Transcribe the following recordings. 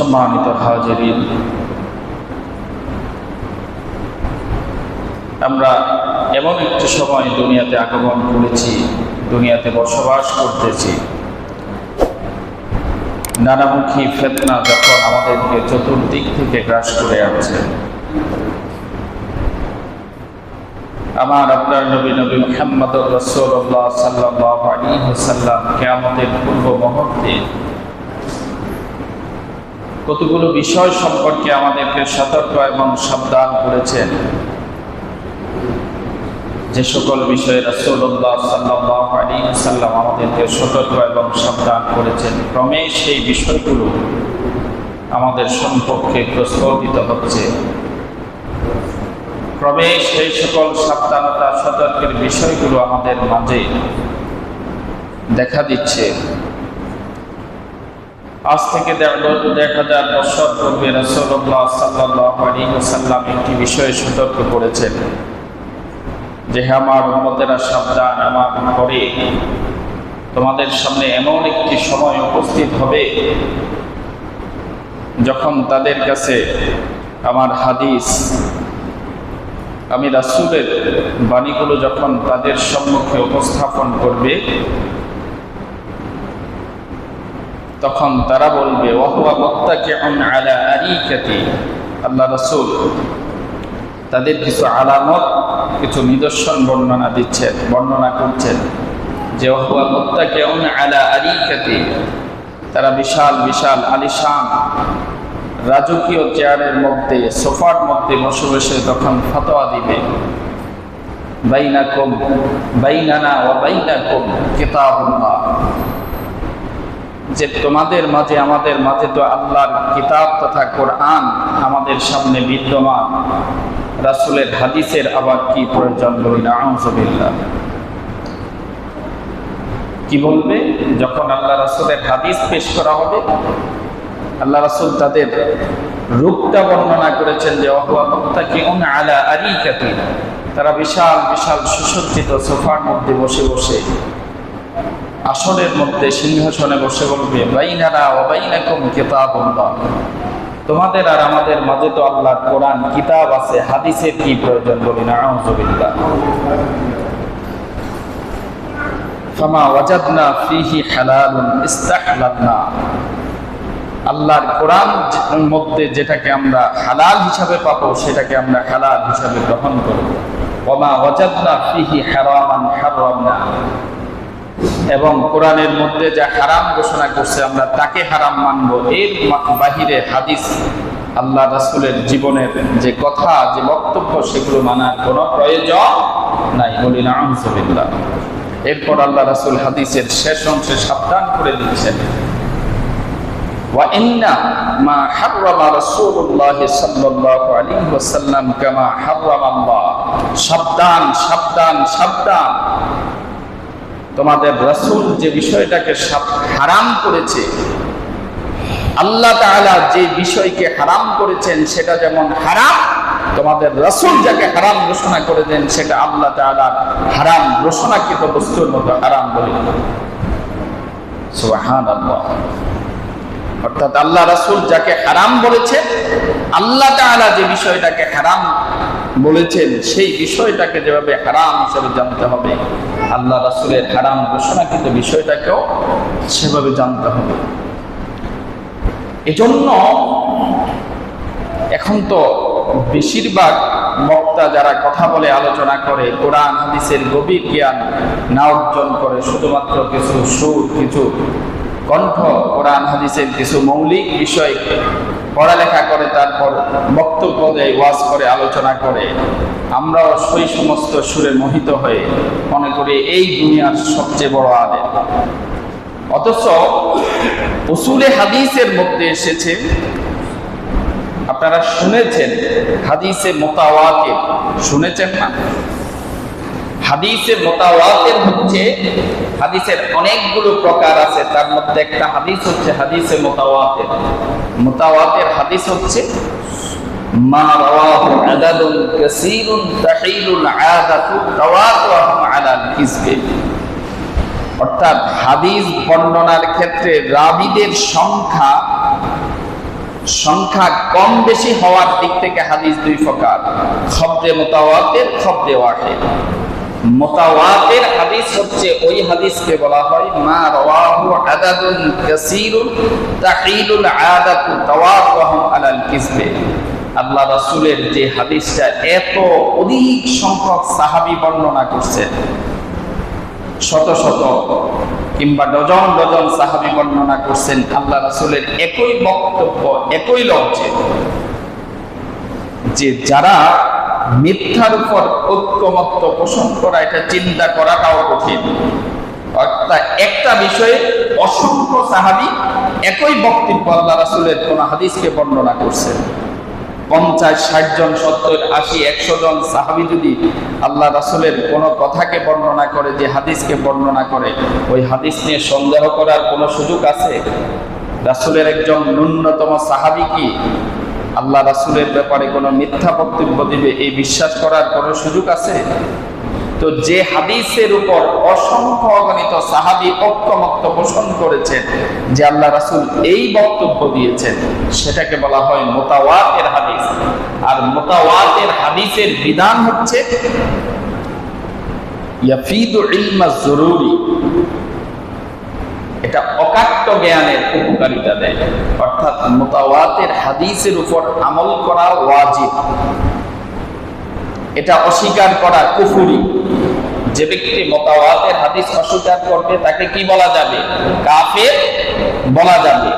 সম্মানিত হাজিরিন। আমরা এমন একটি সময় দুনিয়াতে আগমন করেছি, দুনিয়াতে বসবাস করতেছি। নানামুখী ফেতনা যখন আমাদেরকে চতুর্দিক থেকে গ্রাস করে আছে আমার আপনার নবী নবী মোহাম্মদ রসুল্লাহ সাল্লাহ আলী সাল্লাম কেয়ামতের পূর্ব মুহূর্তে কতগুলো বিষয় সম্পর্কে আমাদেরকে সতর্ক এবং সাবধান করেছেন। যে সকল বিষয়ে রসুল্লাহ সাল্লাহ আলী সাল্লাম আমাদেরকে সতর্ক এবং সাবধান করেছেন, ক্রমে সেই বিষয়গুলো আমাদের সম্পর্কে প্রস্তাবিত হচ্ছে। ক্রমে সেই সকল সাবধানতা, সতর্কের বিষয়গুলো আমাদের মাঝে দেখা দিচ্ছে। আজ থেকে দেড় হাজার বছর পূর্বে রসল্লাহ সাল্লাহ সাল্লাম একটি বিষয়ে সতর্ক করেছেন যে হ্যাঁ আমার উন্মতেরা সাবধান, আমার পরে তোমাদের সামনে এমন একটি সময় উপস্থিত হবে যখন তাদের কাছে আমার হাদিস, আমি রাসুলের বাণীগুলো যখন তাদের সম্মুখে উপস্থাপন করবে তখন তারা বলবে আল্লাহ রসুল তাদের কিছু আলামত, কিছু নিদর্শন বর্ণনা দিচ্ছেন, বর্ণনা করছেন যে ওহুয়া মোত্তাকে আলা আরিকাতি। তারা বিশাল বিশাল আলিশান রাজকীয় চেয়ারের মধ্যে, সোফার মধ্যে বসে বসে তখন ফতোয়া দিবে। বাইনাকুম, বাইনানা ও বাইনাকুম কিতাবুল্লাহ। যে তোমাদের মাঝে, আমাদের মাঝে তো আল্লাহর কিতাব তথা কোরআন আমাদের সামনে বিদ্যমান। রাসুলের হাদিসের আবার কি প্রয়োজন বলি? কি বলবে? যখন আল্লাহ রাসুলের হাদিস পেশ করা হবে, আল্লাহ রাসুল তাদের রূপটা বর্ণনা করেছেন যে আলা তারা বিশাল বিশাল সুসজ্জিত সোফার মধ্যে বসে বসে আসনের মধ্যে সিংহাসনে বসে বলবে বাইনারা তোমাদের আর আমাদের মাঝে তো আল্লাহ কোরআন, কিতাব আছে, হাদিসের কি প্রয়োজন বলি না আল্লাহর কোরআন মধ্যে যেটাকে আমরা হালাল হিসাবে পাবো, সেটাকে আমরা হালাল হিসাবে গ্রহণ করব। ওমা ওয়াজাদনা ফিহি হারামান হারামনা। এবং কোরআনের মধ্যে যা হারাম ঘোষণা করছে আমরা তাকে হারাম মানবো এর বাহিরে হাদিস আল্লাহ রাসুলের জীবনের যে কথা যে বক্তব্য সেগুলো মানার কোনো প্রয়োজন নাই বলি না আহমসবিল্লা এরপর আল্লাহ রাসুল হাদিসের শেষ অংশে সাবধান করে দিচ্ছেন وإن ما حرم رسول الله صلى الله عليه وسلم كما حرم الله সাবধান সাবধান সাবধান তোমাদের রাসূল যে বিষয়টাকে হারাম করেছে, আল্লাহ যে বিষয়কে হারাম করেছেন সেটা যেমন হারাম, তোমাদের রাসূল যাকে হারাম ঘোষণা করে দেন সেটা আল্লাহ তাআলা হারাম ঘোষণাকৃত বস্তুর মতো হারাম বলে। অর্থাৎ আল্লাহ রাসুল যাকে হারাম বলেছেন, আল্লাহ তাআলা যে বিষয়টাকে হারাম বলেছেন, সেই বিষয়টাকে যেভাবে হারাম হিসেবে জানতে হবে, আল্লাহ রাসুলের হারাম ঘোষণাকৃত বিষয়টাকেও সেভাবে জানতে হবে। এজন্য এখন তো বেশিরভাগ বক্তা যারা কথা বলে আলোচনা করে, কোরআন, হাদিসের গভীর জ্ঞান না অর্জন করে, শুধুমাত্র কিছু সুর, কিছু কণ্ঠ কোরআন, হাদিসের কিছু মৌলিক বিষয় পড়ালেখা করে, তারপর বক্তব্য দেয়, ওয়াজ করে, আলোচনা করে। আমরাও সেই সমস্ত সুরে মোহিত হয়ে মনে করি এই দুনিয়ার সবচেয়ে বড় আলেম। অথচ উসুলে হাদিসের মধ্যে এসেছে, আপনারা শুনেছেন, হাদিসে মোতাওয়াকে শুনেছেন না? হাদিসে মোতাওয়াতের হচ্ছে হাদিসের অনেকগুলো প্রকার আছে, তার মধ্যে একটা হাদিস হচ্ছে হাদিসে মোতাওয়াতের। মোতাওয়াতের হাদিস হচ্ছে, মা রাওয়াহু আদাদুন কাসীরুন অর্থাৎ হাদিস বর্ণনার ক্ষেত্রে রাবিদের সংখ্যা সংখ্যা কম বেশি হওয়ার দিক থেকে হাদিস দুই প্রকার মোতাওয়াতের হাদিস হচ্ছে ওই হাদিসকে বলা হয়, মা রাওয়াহু আদাদুন কাসীরুন তাহিলুল আদাতু তাওয়াক্কুহুম আলাল কিসবে? আল্লাহ রাসূলের যে হাদিসটা এত অধিক সংখ্যক সাহাবী বর্ণনা করছেন শত শত কিংবা ডজন ডজন সাহাবী বর্ণনা করছেন আল্লাহ রাসূলের একই বক্তব্য, একই লক্ষ্যে যে যারা মিথ্যার উপর ঐক্যমত্য পোষণ করা, এটা চিন্তা করাটাও কঠিন। অর্থাৎ একটা বিষয়ে অসংখ্য সাহাবি একই বক্তব্য আল্লাহ রাসূলের কোন হাদিসকে বর্ণনা করছেন। পঞ্চাশ, ষাট জন, সত্তর, আশি, একশো জন সাহাবি যদি আল্লাহ রাসূলের কোন কথাকে বর্ণনা করে, যে হাদিসকে বর্ণনা করে, ওই হাদিস নিয়ে সন্দেহ করার কোনো সুযোগ আছে? রাসুলের একজন ন্যূনতম সাহাবি কি? আল্লাহ রাসূলের ব্যাপারে কোনো মিথ্যা বক্তব্য দিবে, এই বিশ্বাস করার কোনো সুযোগ আছে? তো যে হাদিসের উপর অসংখ্য অগণিত সাহাবি ঐক্যমত্য পোষণ করেছেন, যে আল্লাহ রাসুল এই বক্তব্য দিয়েছেন, সেটাকে বলা হয় মোতাওয়াতের হাদিস। আর মোতাওয়াতের হাদিসের বিধান হচ্ছে, ইয়াফিদু ইলমা জরুরি। এটা অকাট্য জ্ঞানের উপকারিতা দেয়। অর্থাৎ মোতাওয়াতের হাদিসের উপর আমল করা ওয়াজিব। এটা অস্বীকার করা কুফুরি। যে ব্যক্তি মোতাওয়াতের হাদিস অস্বীকার করবে, তাকে কি বলা যাবে? কাফের বলা যাবে।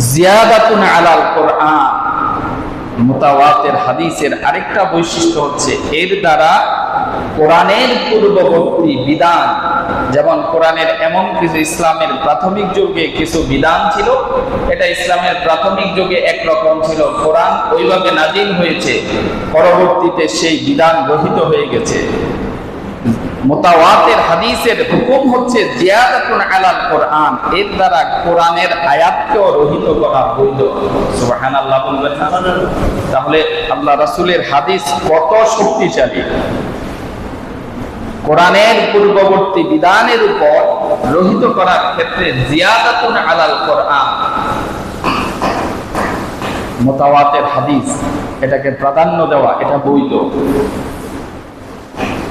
জিয়াদাতুন আলাল কোরআন। মোতাওয়াতের হাদিসের আরেকটা বৈশিষ্ট্য হচ্ছে, এর দ্বারা কোরআনের পূর্ববর্তী বিধান, যেমন কোরআনের এমন কিছু ইসলামের প্রাথমিক যুগে কিছু বিধান ছিল, এটা ইসলামের প্রাথমিক যুগে একরকম ছিল। কোরআন ওইভাবে নাজিল হয়েছে, পরবর্তীতে সেই বিধান রহিত হয়ে গেছে। মোতাওয়াতের হাদিসের হুকুম হচ্ছে জিয়াদাতুন আলাল কোরআন। এর দ্বারা কোরআনের আয়াতকেও রহিত করা বৈধ সুবহানাল্লাহ বলবেন তাহলে আল্লাহ রাসূলের হাদিস কত শক্তিশালী। কোরআনের পূর্ববর্তী বিধানের উপর রহিত করার ক্ষেত্রে জিয়াদাতুন আলাল কোরআন। মোতাওয়াতের হাদিস, এটাকে প্রাধান্য দেওয়া, এটা বৈধ।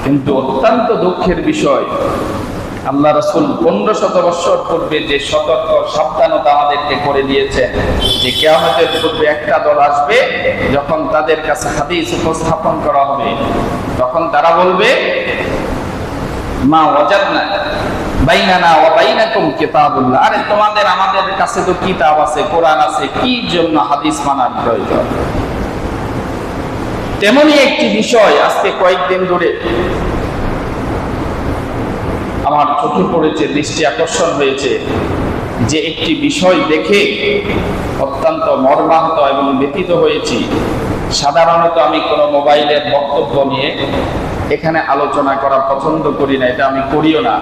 কিন্তু অত্যন্ত দুঃখের বিষয়, আল্লাহ রসুল পনেরো শত বৎসর পূর্বে যে সতর্ক, সাবধানতা আমাদেরকে করে দিয়েছেন যে কেয়ামতের পূর্বে একটা দল আসবে, যখন তাদের কাছে হাদিস উপস্থাপন করা হবে। তখন তারা বলবে, মা ওয়াজাদনা বাইনানা ওয়া বাইনাকুম কিতাবুল্লাহ আরে তোমাদের, আমাদের কাছে তো কিতাব আছে, কোরআন আছে, কি জন্য হাদিস মানার প্রয়োজন? তেমনই একটি বিষয় আজকে কয়েকদিন ধরে আমার চোখে পড়েছে, দৃষ্টি আকর্ষণ হয়েছে যে একটি বিষয় দেখে অত্যন্ত মর্মাহত এবং ব্যতীত হয়েছি। সাধারণত আমি কোনো মোবাইলের বক্তব্য নিয়ে এখানে আলোচনা করা পছন্দ করি না, এটা আমি করিও না।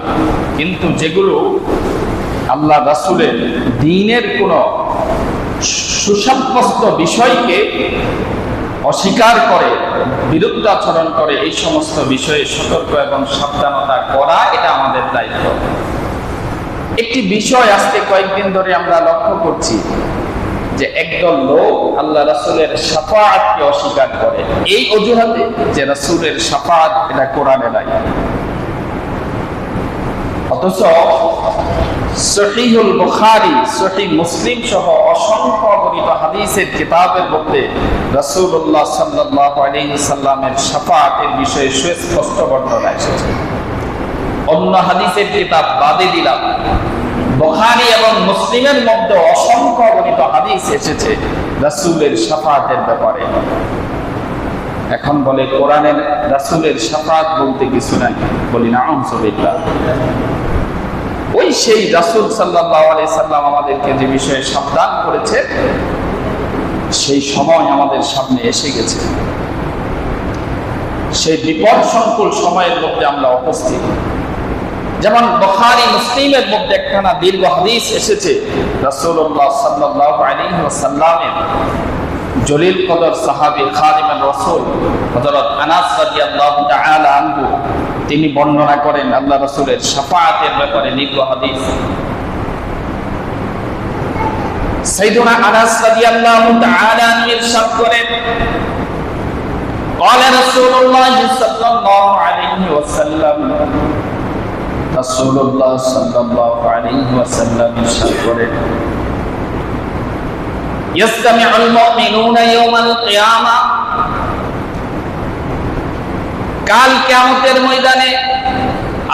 কিন্তু যেগুলো আল্লাহ রাসুলের দিনের কোনো সুসাব্যস্ত বিষয়কে অস্বীকার করে বিরুদ্ধ আচরণ করে এই সমস্ত বিষয়ে সতর্ক এবং সাবধানতা করা এটা আমাদের দায়িত্ব। একটি বিষয় আজকে কয়েকদিন ধরে আমরা লক্ষ্য করছি যে একদল লোক আল্লাহ রাসুলের সাফাতকে অস্বীকার করে। এই অজুহাতে যে রাসুলের সাফাত এটা কোরআনে নাই। অথচ সহিহুল বুখারী, সহিহ মুসলিম সহ অসংখ্য অগণিত হাদিসের কিতাবের মধ্যে রাসূলুল্লাহ সাল্লাল্লাহু আলাইহি সাল্লামের শাফাআতের বিষয়ে সুস্পষ্ট বর্ণনা এসেছে। অন্য হাদিসের কিতাব বাদে দিলাম। বুখারী এবং মুসলিমের মধ্যে অসংখ্য অগণিত হাদিস এসেছে রাসূলের শাফাআতের ব্যাপারে। এখন বলে কোরআনের রাসূলের শাফাআত বলতে কিছু নাই। বলি না আউযুবিল্লাহ ওই সেই রাসুল সাল্লাম আমাদেরকে যে বিষয়ে সাবধান করেছে, সেই সময় আমাদের সামনে এসে গেছে। সেই বিপদ সংকুল সময়ের মধ্যে আমরা উপস্থিত। যেমন বখারি, মুসলিমের মধ্যে একখানা দীর্ঘ হাদিস এসেছে, রাসূলুল্লাহ জলিল কদর সাহাবী খাদিমের রাসূল হযরত আনাস তিনি বর্ণনা করেন আল্লাহ রাসূলের শাফাআতের ব্যাপারে দীর্ঘ হাদিস সাইদুনা আনাস রাদিয়াল্লাহু তাআলা ইরশাদ করেন قال رسول الله صلى الله عليه وسلم رسول الله صلى الله عليه وسلم ইরশাদ করেন يستمع المؤمنون يوم القيامة কাল কিয়ামতের ময়দানে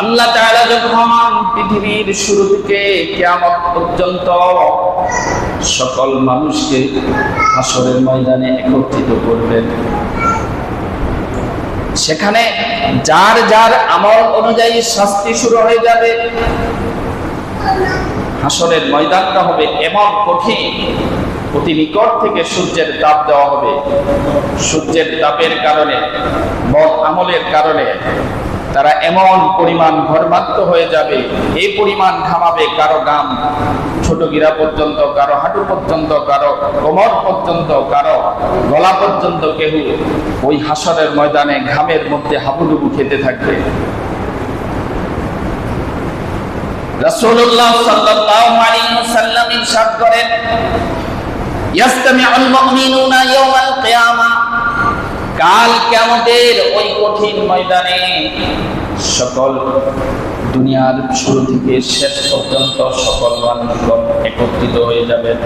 আল্লাহ যখন পৃথিবীর শুরু থেকে কিয়ামত পর্যন্ত সকল মানুষকে হাসরের ময়দানে একত্রিত করবেন। সেখানে যার যার আমল অনুযায়ী শাস্তি শুরু হয়ে যাবে। হাসরের ময়দানটা হবে এমন কঠিন অতি নিকট থেকে সূর্যের তাপ দেওয়া হবে। সূর্যের তাপের কারণে বদ আমলের কারণে তারা এমন পরিমাণ ঘরমাত্র হয়ে যাবে। এই পরিমাণ ঘামাবে কারও গাম ছোট গিরা পর্যন্ত, কারও হাঁটু পর্যন্ত, কারও কোমর পর্যন্ত, কারও গলা পর্যন্ত কেউ ওই হাসরের ময়দানে ঘামের মধ্যে হাবুডুবু খেতে থাকবে। রাসূলুল্লাহ সাল্লাল্লাহু আলাইহি ওয়াসাল্লাম ইরশাদ করেন কিয়ামতের ওই কঠিন ময়দানে সকল দুনিয়ার শেষ পর্যন্ত সকল একত্রিত হয়ে যাবেন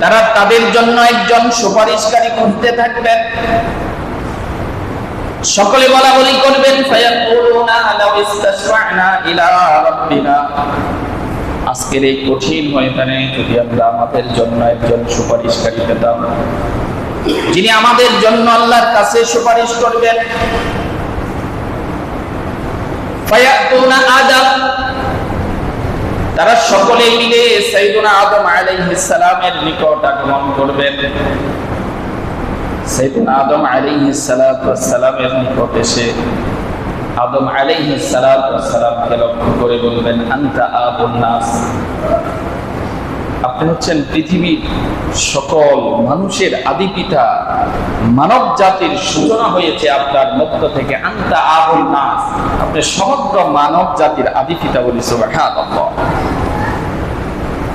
তারা তাদের জন্য একজন সুপারিশকারী খুঁজতে থাকবেন। সকলে বলা বলি করবেন, ফায়াকুলুনা আজকের এই কঠিন ময়দানে যদি আমরা আমাদের জন্য একজন সুপারিশকারী পেতাম, যিনি আমাদের জন্য আল্লাহর কাছে সুপারিশ করবেন তারা সকলে মিলে সাইদুনা আদম আলাইহিস সালামের নিকট আগমন করবেন। সাইদুনা আদম আলাইহিস সালাতু নিকট এসে আদম সালামকে লক্ষ্য করে বলবেন আপনি হচ্ছেন পৃথিবীর সকল মানুষের আদি পিতা। মানব জাতির সূচনা হয়েছে আপনার মধ্য থেকে, আন্তা আবুল নাস। আপনি সমগ্র মানব জাতির আদি পিতা বলি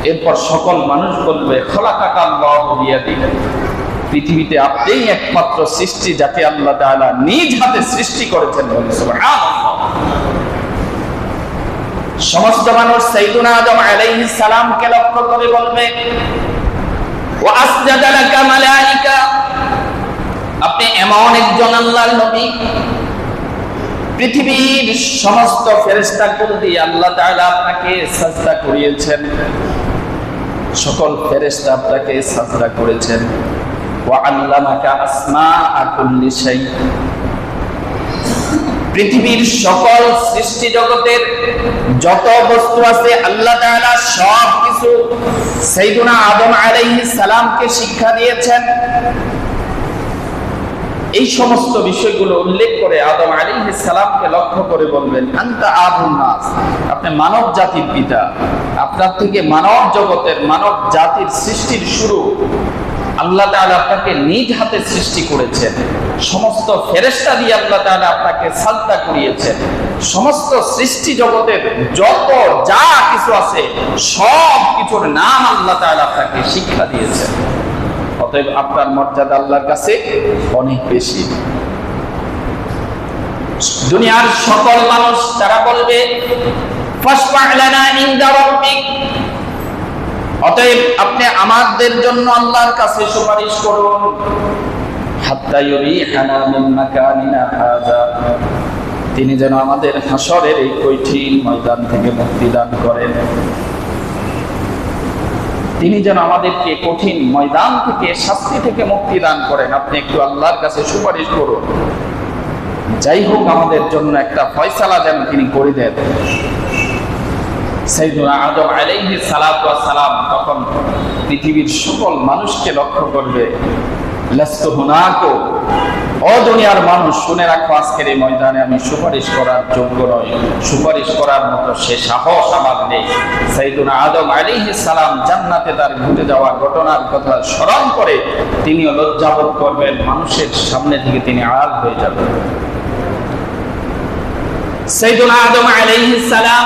এরপর সকল মানুষ বলবে, খলাকাকাল্লাহু বিয়াদিহি। পৃথিবীতে আপনিই একমাত্র সৃষ্টি যাকে আল্লাহ তাআলা নিজ হাতে সৃষ্টি করেছেন সমস্ত মানুষ সাইদুনা আদম আলাইহিস সালামকে লক্ষ্য করে বলবে আপনি এমন একজন আল্লাহর নবী। পৃথিবীর সমস্ত ফেরেশতাকুল দিয়ে আল্লাহ তাআলা আপনাকে সাজদা করিয়েছেন। সকল ফেরেস্তা আপনাকে সাজদা করেছেন। পৃথিবীর সকল সৃষ্টি জগতের যত বস্তু আছে, আল্লাহ সব কিছু সাইয়্যিদুনা আদম আলাইহিস সালামকে শিক্ষা দিয়েছেন। এই সমস্ত বিষয়গুলো উল্লেখ করে আদম আলাইহিস সালামকে লক্ষ্য করে বলবেন আপনি মানব জাতির পিতা। আপনার থেকে মানব জগতের মানব জাতির সৃষ্টির শুরু আল্লাহ তাআলা আপনাকে নিজ হাতে সৃষ্টি করেছেন। সমস্ত ফেরেশতা দিয়ে আল্লাহ তাআলা আপনাকে সাজদা করিয়েছেন। সমস্ত সৃষ্টি জগতের যত যা কিছু আছে, সব কিছুর নাম আল্লাহ তাআলা আপনাকে শিক্ষা দিয়েছেন। অতএব আপনার মর্যাদা আল্লাহর কাছে অনেক বেশি। দুনিয়ার সকল মানুষ তারা বলবে অতএব আপনি আমাদের জন্য আল্লাহর কাছে সুপারিশ করুন। তিনি যেন আমাদের হাসরের এই কঠিন ময়দান থেকে মুক্তি দান করেন। তিনি যেন আমাদেরকে কঠিন ময়দান থেকে, শাস্তি থেকে মুক্তি দান করেন। আপনি একটু আল্লাহর কাছে সুপারিশ করুন। যাই হোক, আমাদের জন্য একটা ফয়সালা যেন তিনি করে দেন। আদম আলাইহি সালাম তখন পৃথিবীর সকল মানুষকে লক্ষ্য করবে, লাস্তু হুনাকো? ও দুনিয়ার মানুষ, শুনে রাখো, আজকের এই ময়দানে আমি সুপারিশ করার যোগ্য সুপারিশ করার মতো সে সাহস আমার নেই। সাইদুনা আদম আলাইহিস সালাম জান্নাতে তার ঘটে যাওয়া ঘটনার কথা স্মরণ করে তিনিও লজ্জাবোধ করবেন, মানুষের সামনে থেকে তিনি আড়াল হয়ে যাবেন। সাইদুনা আদম আলাইহিস সালাম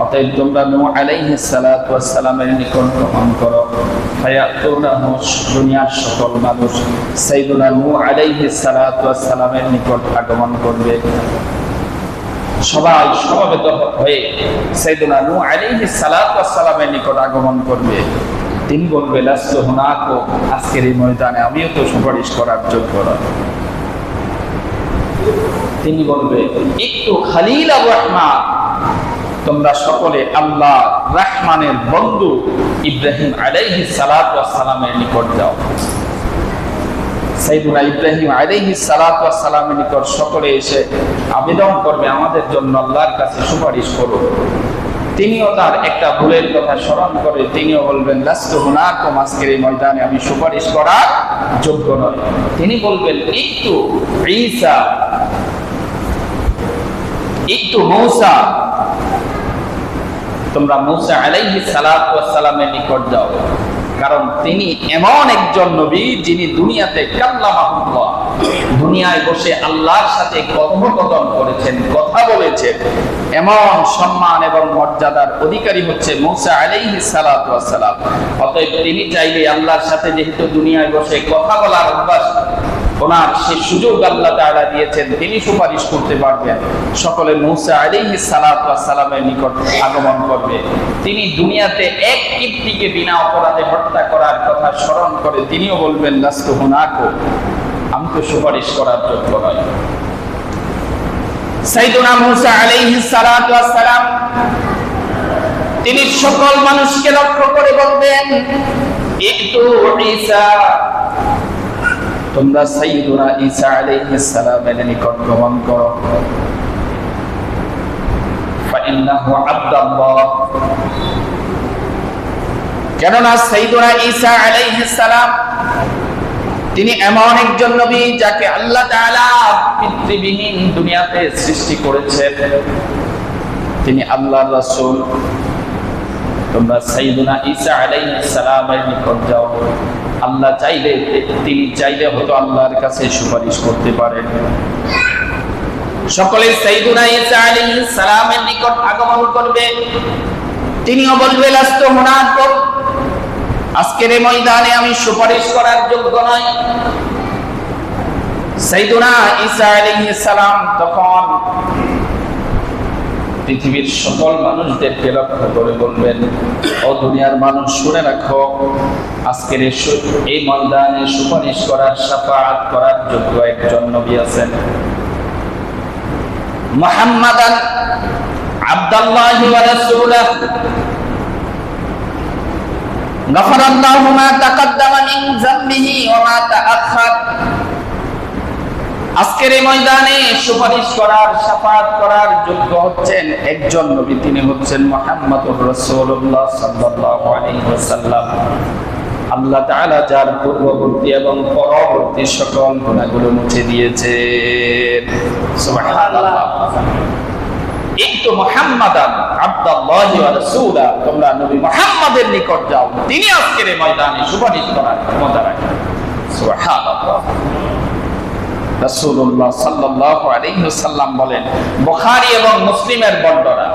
অতএব তোমরা নূহ আলাইহিস সালাতু ওয়াস সালামের নিকট গ্রহণ করো। ফায়াতুনাহু দুনিয়ার সকল মানুষ সাইয়্যিদুনা নূহ আলাইহিস সালাতু ওয়াস সালামের নিকট আগমন করবে। সবাই সমবেত হয়ে সাইয়্যিদুনা নূহ আলাইহিস সালাতু ওয়াস সালামের নিকট আগমন করবে। তিনি বলবে, লাস্তু হুনাকো, আজকের এই ময়দানে আমিও তো সুপারিশ করার যোগ্য নয় তিনি বলবে একটু খালিল আর রহমান তোমরা সকলে আল্লাহ রাহমানের বন্ধু ইব্রাহিম ওয়াস সালামের নিকট যাও। সাইদুনা ইব্রাহিম ওয়াস সালামের নিকট সকলে এসে আবেদন করবে, আমাদের জন্য আল্লাহর কাছে সুপারিশ করো। তিনিও তার একটা ভুলের কথা স্মরণ করে তিনিও বলবেন, লাস্তু হুনাকুম, আজকের এই ময়দানে আমি সুপারিশ করার যোগ্য নয় তিনি বলবেন একটু ঈসা একটু মৌসা তোমরা মৌসা আলাইহি সালামের নিকট যাও। কারণ তিনি এমন একজন নবী যিনি দুনিয়াতে কাল্লামাহুল্লাহ। দুনিয়ায় বসে আল্লাহর সাথে কথোপকথন করেছেন, কথা বলেছেন। এমন সম্মান এবং মর্যাদার অধিকারী হচ্ছে মৌসা আলাইহি সালাম অতএব তিনি চাইলে আল্লাহর সাথে যেহেতু দুনিয়ায় বসে কথা বলার অভ্যাস ওনার সে সুযোগ আল্লাহ তাআলা দিয়েছেন, তিনি সুপারিশ করতে পারবেন। সকলে মুসা আলাইহিস সালামের নিকট আগমন করবে। তিনি দুনিয়াতে এক কীর্তিকে বিনা অপরাধে হত্যা করার কথা স্মরণ করে তিনিও বলবেন, লাস্তু হুনাকো। আমি তো সুপারিশ করার যোগ্য নয় সাইদুনা মুসা আলাইহিস সালাম তিনি সকল মানুষকে লক্ষ্য করে বলবেন একটু ঈসা তোমরা সাইয়্যিদুনা ঈসা আলাইহিস সালামের নিকট গমন করো। ফাইন্নাহু আব্দুল্লাহ। কেননা সাইয়্যিদুনা ঈসা আলাইহিস সালাম, তিনি এমন একজন নবী যাকে আল্লাহ তাআলা পিতৃবিহীন দুনিয়াতে সৃষ্টি করেছেন তিনি আল্লাহর রাসূল। তোমরা সাইয়্যিদুনা ঈসা আলাইহিস সালামের নিকট যাও। আল্লাহ চাইলে, তিনি চাইলে হয়তো আল্লাহর কাছে সুপারিশ করতে পারেন। সকলে সাইদুনা ঈসা আলাইহিস সালামের নিকট আগমন করবে। তিনিও বলবে, লাস্তু হুনাকুম আজকের এই ময়দানে আমি সুপারিশ করার যোগ্য নই। সাইদুনা ঈসা আলাইহিস সালাম তখন পৃথিবীর সকল মানুষদেরকে লক্ষ্য করে বলবেন ও দুনিয়ার মানুষ শুনে রাখো আজকের এই সু- এই ময়দানে সুপারিশ করার সাফাআত করার যোগ্য একজন নবী আছেন মুহাম্মাদান আব্দুল্লাহি ওয়া রাসূলুহু غفر الله ما تقدم من ذنبه وما تأخر আজকের এই ময়দানে সুপারিশ করার, সাফাত করার যোগ্য হচ্ছেন একজন নবী। তিনি হচ্ছেন মুহাম্মদুর রাসূলুল্লাহ সাল্লাল্লাহু আলাইহি ওয়াসাল্লাম। আল্লাহ তাআলা যার পূর্ববর্তী এবং পরবর্তী সকল গুনাহগুলো মুছে দিয়েছেন। সুবহানাল্লাহ। একটু মুহাম্মাদান আব্দুল্লাহি ওয়া রাসূলা। তোমরা নবী মুহাম্মাদের নিকট যাও। তিনি আজকের এই ময়দানে সুপারিশ করার ক্ষমতা রাখেন। সুবহানাল্লাহ। রাসূলুল্লাহ সাল্লাল্লাহু আলাইহি ওয়াসাল্লাম বলেন, বুখারী এবং মুসলিমের বর্ণনা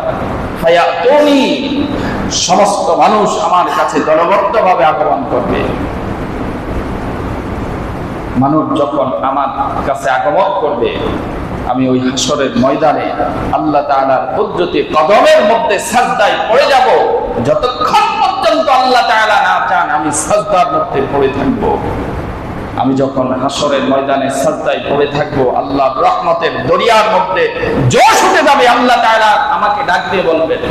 ফায়াতুনি, সমস্ত মানুষ আমার কাছে দলবদ্ধভাবে আগমন করবে। মানুষ যখন আমার কাছে আগমন করবে, আমি ওই হাসরের ময়দানে আল্লাহ তাআলার কুদরতি কদমের মধ্যে সাজদায় পড়ে যাব। যতক্ষণ পর্যন্ত আল্লাহ তাআলা না চান, আমি সাজদার মধ্যে পড়ে থাকব। আমি যখন হাসরের ময়দানে সাজদায় পড়ে থাকব, আল্লাহ রহমতের দরিয়ার মধ্যে জোশ উঠে যাবে, আল্লাহ তাআলা আমাকে ডাক দিয়ে বলবেন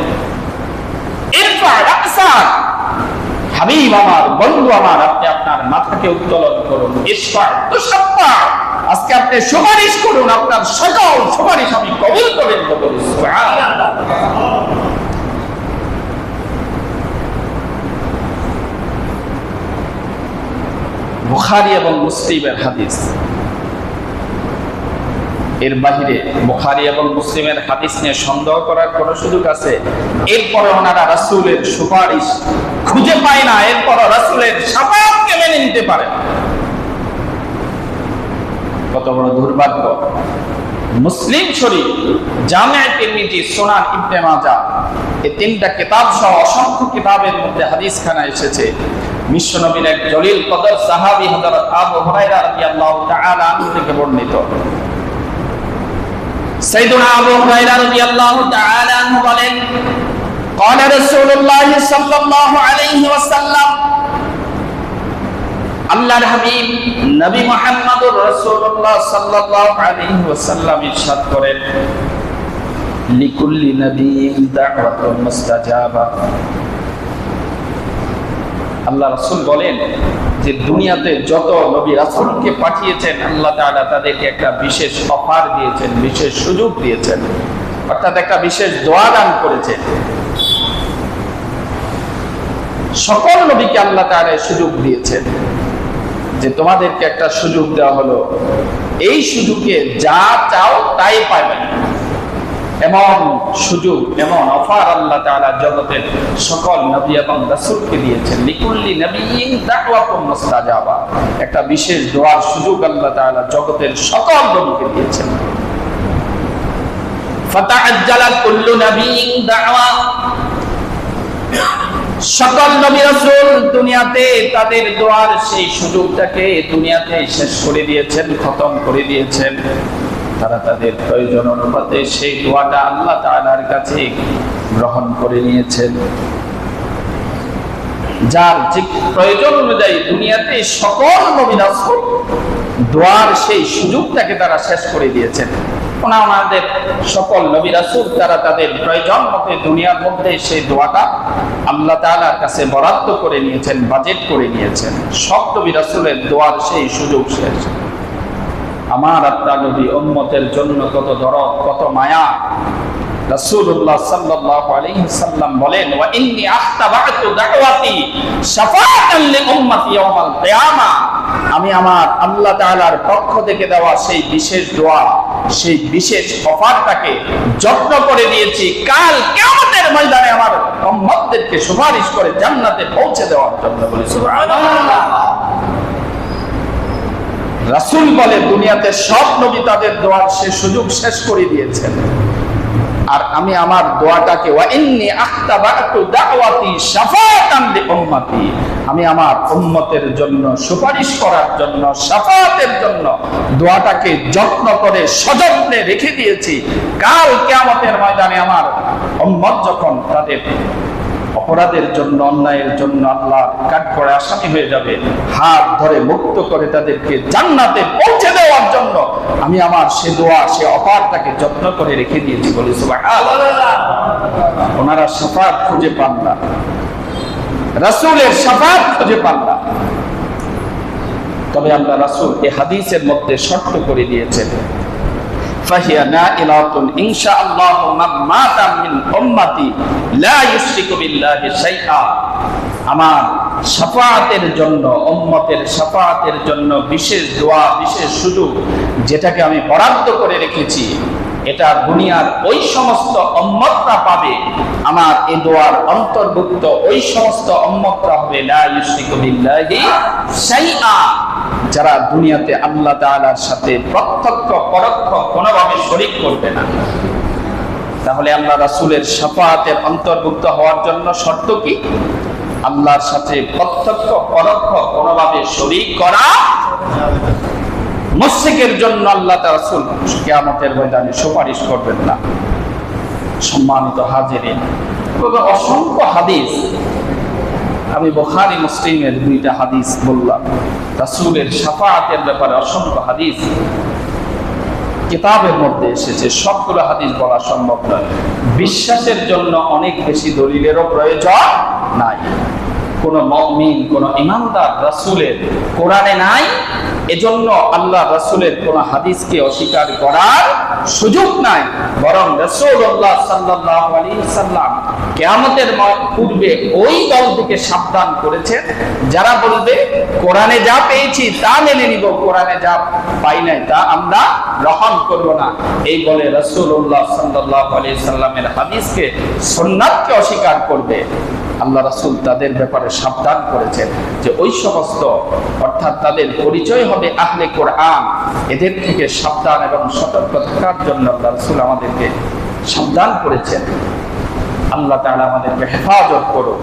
হাবিব আমার, বন্ধু আমার, আপনি আপনার মাথাকে উত্তোলন করুন আজকে আপনি সুপারিশ করুন, আপনার সকল সুপারিশ আমি কবুল করে নেব বলি সুবহানাল্লাহ। বুখারি এবং মুসলিমের হাদিস। এর বাহিরে বুখারি এবং মুসলিমের হাদিস নিয়ে সন্দেহ করার কোন সুযোগ আছে? এরপরে ওনারা রাসূলের সুপারিশ খুঁজে পায় না এরপর রাসূলের সাফায়াতকে মেনে নিতে পারে কত বড় দুর্ভাগ্য। মুসলিম শরীফ জামিয়া তিরমিজি সুনান ইবনে মাজাহ এই তিনটা কিতাব সহ অসংখ্য কিতাবের মধ্যে হাদিস খানা এসেছে। বিশ্বনবীর এক জলিল কদর সাহাবী হযরত আবু হুরায়রা রাদিয়াল্লাহু তাআলা আনহু থেকে বর্ণিত সাইয়েদুনা আবু হুরায়রা রাদিয়াল্লাহু তাআলা আনহু বলেন قال رسول الله صلى الله عليه وسلم আল্লাহর হাবিব নবী মুহাম্মদুর রাসূলুল্লাহ সাল্লাল্লাহু আলাইহি ওয়াসাল্লাম ইরশাদ করেন লিকুল্লি নাবিয়্যিন দাওয়াতুন মুস্তাজাবা আল্লাহ রাসূল বলেন যে দুনিয়াতে যত নবী রাসূলকে পাঠিয়েছেন, আল্লাহ তাআলা তাদেরকে একটা বিশেষ অফার দিয়েছেন, বিশেষ সুযোগ দিয়েছেন। অর্থাৎ একটা বিশেষ দোয়া দান করেছেন। সকল নবীকে আল্লাহ এই সুযোগ দিয়েছেন যে তোমাদেরকে একটা সুযোগ দেওয়া হলো। এই সুযোগে যা চাও তাই পাবে এমন সুযোগ, এমন অফার আল্লাহ তাআলা জগতের সকল নবী এবং রাসূলকে দিয়েছেন। লিকুল্লি নবিয়্যিন দাওয়াতুন মুস্তাজাবা। একটা বিশেষ দোয়ার সুযোগ আল্লাহ তাআলা জগতের সকল নবীকে দিয়েছেন। সকল নবী রাসূল দুনিয়াতে তাদের দোয়ার সেই সুযোগটাকে দুনিয়াতে শেষ করে দিয়েছেন, খতম করে দিয়েছেন। তারা তাদের প্রয়োজন অনুপাতে সেই দোয়াটা আল্লাহ তাআলার কাছে গ্রহণ করে নিয়েছেন। যার যে প্রয়োজন অনুযায়ী দুনিয়াতে সকল নবী রাসূল দোয়ার সেই সুযোগটাকে তারা শেষ করে দিয়েছেন। সকল নবী রাসূল তারা তাদের প্রয়োজন মতে দুনিয়ার মধ্যে সেই দোয়াটা আল্লাহ তাআলার কাছে বরাদ্দ করে নিয়েছেন, বাজেট করে নিয়েছেন। সব নবী রাসূলের দোয়ার সেই সুযোগ শেষ। আমার আত্মা নবী উম্মতের জন্য কত দরদ, কত মায়া। রাসূলুল্লাহ সাল্লাল্লাহু আলাইহি সাল্লাম বলেন, ওয়া আখতাবাতু দাওয়াতি শাফাআতান লি উম্মতি ইয়াউমাল কিয়ামা। আমি আমার আল্লাহ তাআলার পক্ষ থেকে দেওয়া সেই বিশেষ দোয়া, সেই বিশেষ অফারটাকে যত্ন করে দিয়েছি। কাল কিয়ামতের ময়দানে আমার উম্মতদেরকে সুপারিশ করে জান্নাতে পৌঁছে দেওয়ার জন্য বলি, সুবহানাল্লাহ। রাসূল বলে, দুনিয়াতে সব নবী তাদের দোয়ার সে সুযোগ শেষ করে দিয়েছেন। আর আমি আমার দোয়াটাকে আমি আমার উম্মতের জন্য, সুপারিশ করার জন্য, শাফাআতের জন্য দোয়াটাকে যত্ন করে সযত্নে রেখে দিয়েছি। কাল কিয়ামতের ময়দানে আমার উম্মত যখন তাদের অপরাধের জন্য, অন্যায়ের জন্য আল্লাহ কাঠ করে আসামি হয়ে যাবে। হাত ধরে মুক্ত করে তাদেরকে জান্নাতে পৌঁছে দেওয়ার জন্য আমি আমার সে দোয়া, সে অপারটাকে যত্ন করে রেখে দিয়েছি বলে। ওনারা সাফাত খুঁজে পান না। রাসূলের সাফাত খুঁজে পান না। তবে আমরা রাসূল এই হাদিসের মধ্যে শর্ত করে দিয়েছেন فهي نائلة إن شاء الله من مات من أمتي لا يشرك بالله شيئا আমার সাফাতের জন্য উম্মতের সাফাতের জন্য বিশেষ দোয়া বিশেষ সুযোগ যেটাকে আমি বরাদ্দ করে রেখেছি এটা দুনিয়ার ওই সমস্ত উম্মতরা পাবে। আমার এই দোয়ার অন্তর্ভুক্ত ওই সমস্ত উম্মতরা হবে যারা দুনিয়াতে আল্লাহ তাআলার সাথে প্রত্যক্ষ, পরোক্ষ, কোনোভাবে শরীক করবে না। তাহলে আল্লাহ রাসুলের শাফাআতের অন্তর্ভুক্ত হওয়ার জন্য শর্ত কি? আল্লাহর সাথে প্রত্যক্ষ, পরোক্ষ, কোনোভাবে শরীক করা মুশরিকের জন্য আল্লাহ তাআলা রাসূল ময়দানে সুপারিশ করবেন না। সম্মানিত হাজিরিন অসংখ্য হাদিস, আমি বুখারী, মুসলিমের দুইটা হাদিস বললাম। রাসূলের শাফাআতের ব্যাপারে অসংখ্য হাদিস কিতাবের মধ্যে এসেছে। সবগুলো হাদিস বলা সম্ভব নয়। বিশ্বাসের জন্য অনেক বেশি দলিলেরও প্রয়োজন নাই। কোন মমিন, কোন ইমানদার রাসূলের কোরআনে নাই, এজন্য আল্লাহ রাসূলের কোন হাদিসকে অস্বীকার করার সুযোগ নাই। বরং রাসূলুল্লাহ সাল্লাল্লাহু আলাইহি সাল্লাম কেয়ামতের পূর্বে ওই দল থেকে সাবধান করেছেন। যারা বলবে, কোরআনে যা পেয়েছি তা মেনে নিব, কোরআনে যা পাই নাই তা আমরা গ্রহণ করব না। এই বলে রসুল্লাহ সাল্লাহ আলি সাল্লামের হাদিসকে সন্ন্যাতকে অস্বীকার করবে। আল্লাহ রাসুল তাদের ব্যাপারে সাবধান করেছেন যে ওই সমস্ত, অর্থাৎ তাদের পরিচয় হবে আহলে কোরআন। এদের থেকে সাবধান এবং সতর্ক থাকার জন্য আল্লাহ রাসুল আমাদেরকে সাবধান করেছেন। আল্লাহ তারা আমাদেরকে হেফাজত করুক।